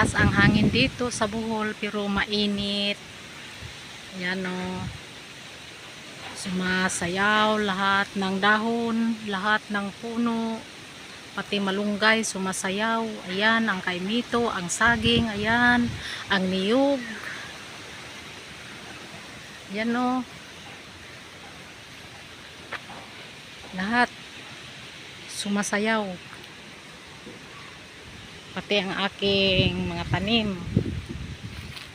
malakas ang hangin dito sa Bohol pero mainit. Yan o. Sumasayaw lahat ng dahon, lahat ng puno, pati malunggay sumasayaw. Ayan, ang kaimito, ang saging, ayan, ang niyog. Yan o. Lahat sumasayaw. Pati ang aking mga tanim.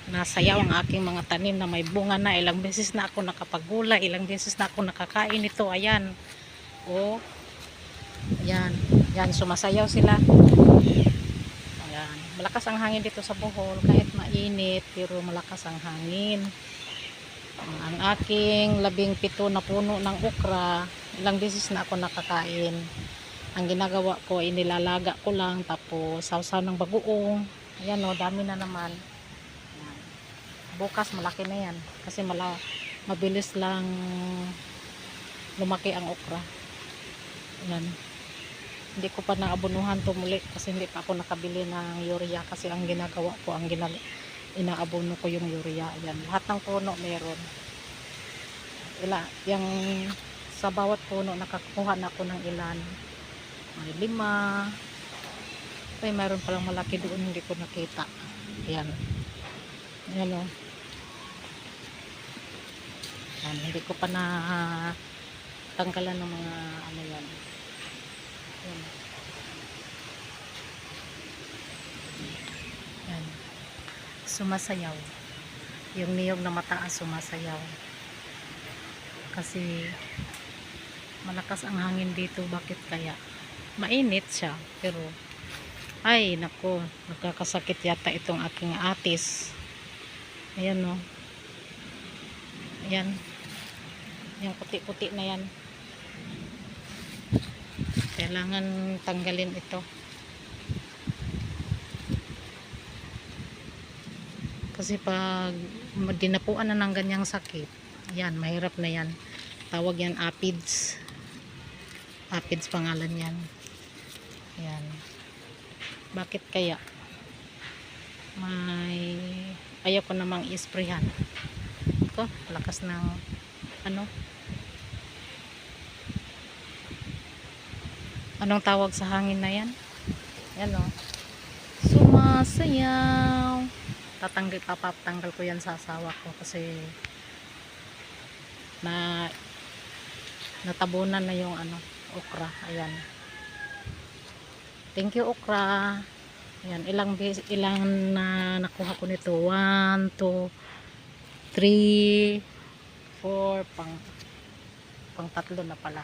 Nasayaw ang aking mga tanim na may bunga na. Ilang beses na ako nakapagula. Ilang beses na ako nakakain ito. Ayan. O. Ayan. Ayan. Sumasayaw sila. Ayan. Malakas ang hangin dito sa Bohol. Kahit mainit. Pero malakas ang hangin. Ang aking labing pito na puno ng okra. Ilang beses na ako nakakain. Ang ginagawa ko, inilalaga ko lang. Tapos sausaw ng bagoong. Ayan o. Dami na naman. Bukas malaki na yan. Kasi mala, mabilis lang lumaki ang okra. Ayan. Hindi ko pa naabunuhan to muli kasi hindi pa ako nakabili ng urea kasi ang ginagawa ko, ang ginag inaabono ko yung urea. Ayan. Lahat ng puno meron. Ila, yung sa bawat puno nakakuha na ako ng ilan. May lima. Ay, mayroon palang malaki doon hindi ko nakita. Ayan. Ayan o. Ayan, hindi ko pa na tanggalan ng mga ano yan. Ayan. Ayan. Sumasayaw. Yung niyog na mataas sumasayaw. Kasi malakas ang hangin dito. Bakit kaya? Mainit siya. Pero ay, nako. Nagkakasakit yata itong aking atis. Ayan o. Ayan. Yung puti-puti na yan. Kailangan tanggalin ito. Kasi pag dinapuan na ng ganyang sakit, yan, mahirap na yan. Tawag yan apids. Apids pangalan yan. Yan. Bakit kaya? May ayaw ko namang isprayhan. Ito, lakas ng ano? Anong tawag sa hangin na yan? Yan o. Sumasayaw. Tatanggal, papatanggal ko yan sa asawa ko kasi na natabunan na yung ano, okra. Ayan. Thank you, okra. Ayan, ilang ilang na nakuha ko nito? 1, 2, 3, 4, pang pang tatlo na pala.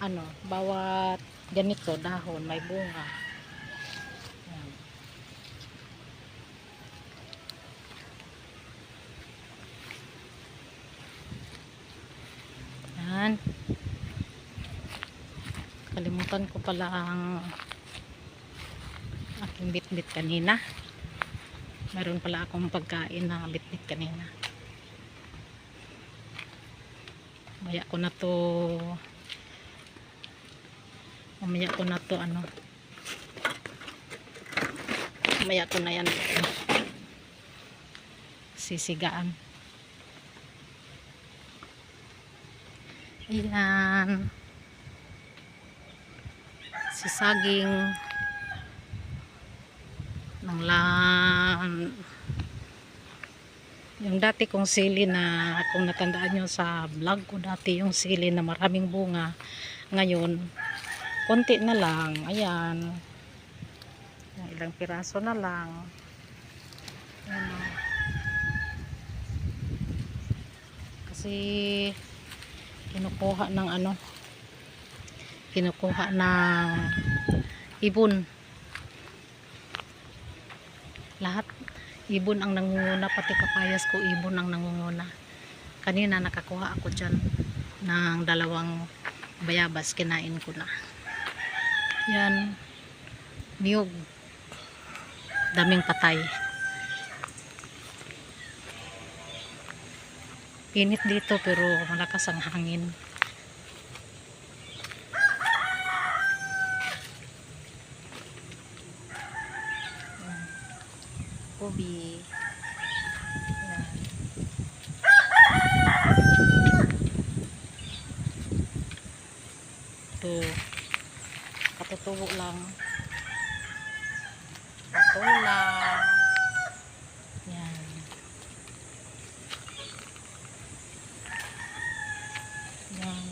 Ano, bawat ganito dahon may bunga. Ayan. Kalimutan ko pala ang aking bitbit kanina. Meron pala akong pagkain na bitbit kanina. Maya ko na to mamaya ko na to ano? Mamaya ko na yan. Sisigaan. Ayan. Sisaging ng lan yung dati kong sili na kung natandaan nyo sa vlog ko dati yung sili na maraming bunga ngayon konti na lang ayan. Ilang piraso na lang. Ayan o. kasi kinukuha ng ano kinukuha ng ibon lahat ibon ang nangunguna pati kapayas ko ibon ang nangunguna. Kanina nakakuha ako dyan ng dalawang bayabas kinain ko na. Yan niyog. Daming patay. Init dito pero malakas ang hangin Kobe. Yan. Ito. Katutubo lang. Patula. Yan. Yan.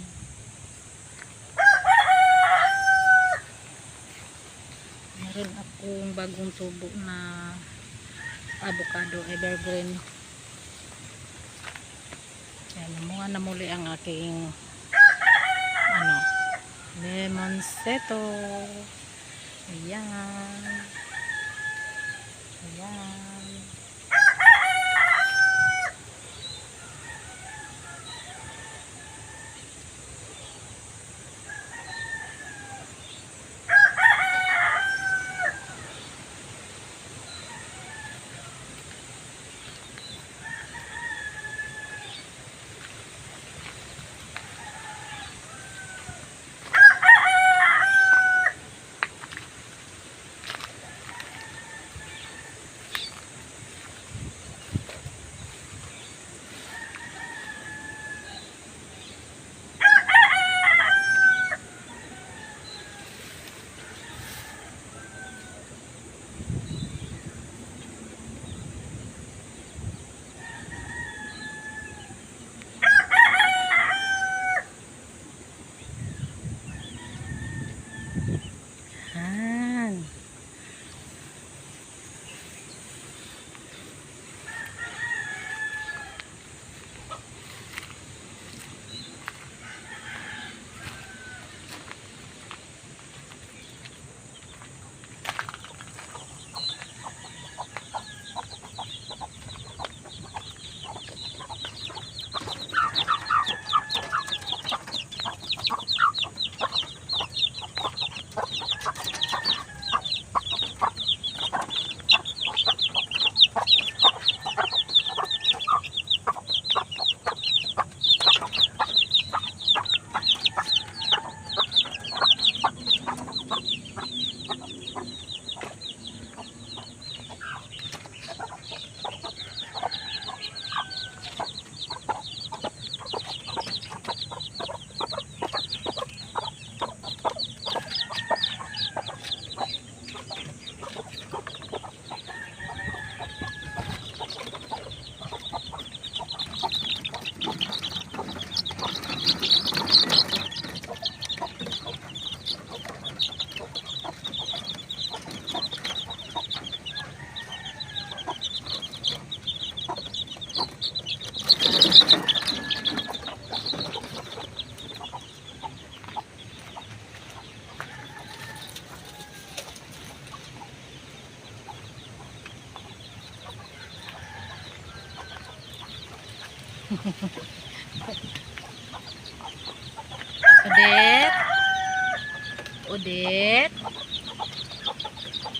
Meron akong bagong tubo na avocado evergreen. Yan, namunga na muli ang aking ano, lemon seto. Ayan. Ayan.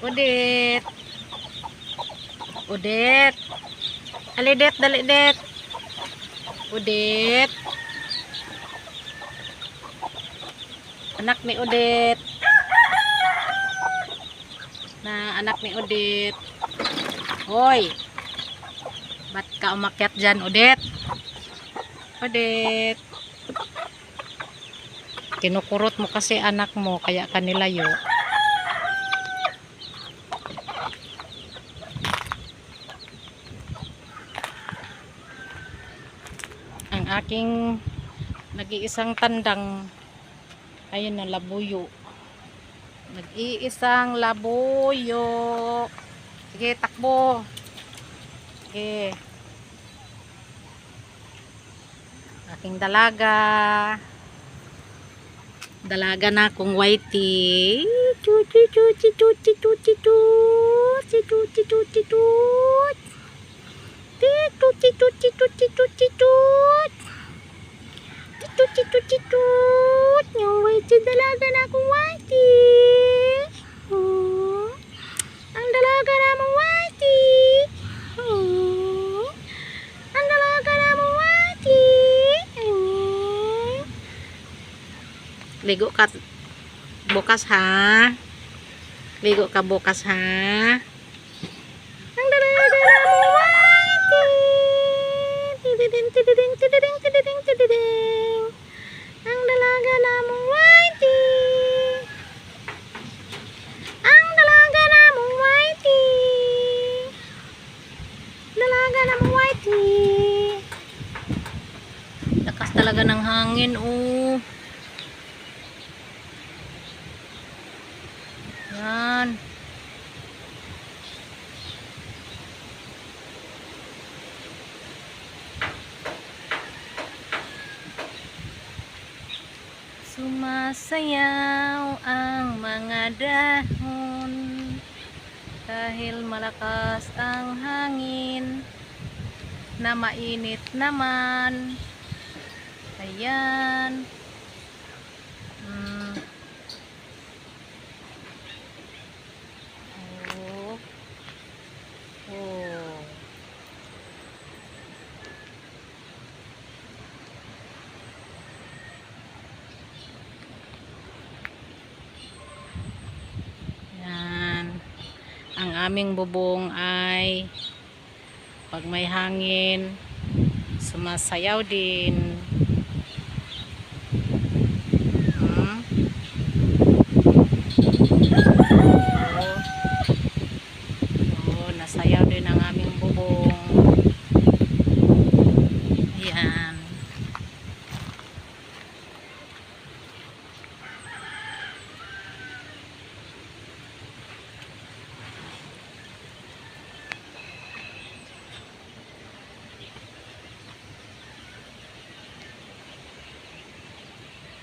Udet. Udet. Ali det, dali det. Udet. Anak ni Udet. Na anak ni Udet. Hoy. Ba't ka umakyat dyan, Udet? Udet. Kinukurot mo kasi anak mo, kaya kanilayo. Ang aking nag-iisang tandang, ayun na, labuyo. Nag-iisang labuyo. Sige, takbo. Sige. Aking dalaga. Dalaga na akong whitey. Chuchi chuchi chuchi chuchi chuchi chuchi chuchi chuchi. Tuti tuti tuti tuti citut citut nyawa itu dalaga na kuwati oh hmm. ang dalaga na mawati oh hmm. ang dalaga na mawati hmm. ligo ka bukas ha? Ligo ka bukas ha? Ang dalaga na mawati tididin tididin tididin. Sumasayaw ang mga dahon dahil malakas ang hangin na mainit naman. Ayan. Mm. Oh. Oh. aming bubong ay pag may hangin sumasayaw din hmm. oh. Oh, nasayaw din ang